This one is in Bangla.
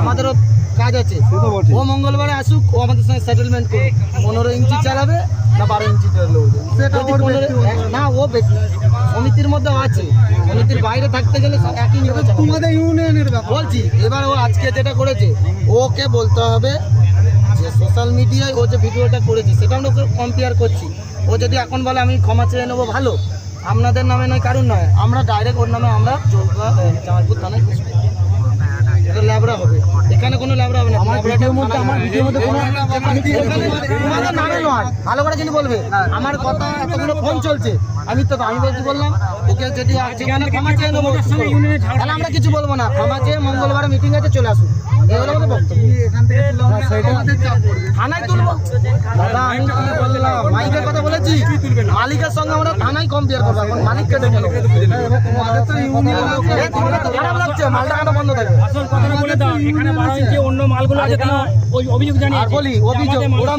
আমাদেরও কাজ আছে। ও মঙ্গলবারে আসুক ও আমাদের সঙ্গে সেটেলমেন্ট করুক। পনেরো ইঞ্চি চালাবে না বারো ইঞ্চি চালাবে। না ও সমিতির মধ্যে আছে। সমিতির বাইরে থাকতে গেলে একই তোমাদের ইউনিয়নের বলছি এবার ও আজকে যেটা করেছে ওকে বলতে হবে যে সোশ্যাল মিডিয়ায় ও যে ভিডিওটা করেছে সেটা আমরা কম্পেয়ার করছি। ও যদি এখন বলে আমি ক্ষমা চেয়ে নেব ভালো। আপনাদের নামে নয় কারণ নয়। আমরা ডাইরেক্ট ওর নামে আমরা জামালপুর থানায় কেস করব। এটা ল্যাবরা হবে এখানে কোনো ল্যাবরা হবে না। আমার ভিডিওর মধ্যে আমার ভিডিওর মধ্যে কোনো তোমাদের নামে নয় ভালো করে কিন্তু বলবে। আমার কথা এতগুলো ফোন চলছে। আমি তো আমি বলছি বললাম ওকে যদি ক্ষমা চেয়ে নেব তাহলে আমরা কিছু বলব না। ক্ষমা চেয়ে মঙ্গলবারে মিটিং আছে চলে আসুন। আমাদের বক্তব্য। থানায় তুলবো। দাদা আমি মালিকের কথা বলেছি। মালিকের সঙ্গে আমরা থানায় কম্পেয়ার করব এখন খারাপ লাগছে মালটা বন্ধ আসল বলে দাও বারো ইঞ্চি অন্য মালগুলো আছে তারা ওই অভিযোগ জানিয়েছে। বলি, অভিযোগ, ওরা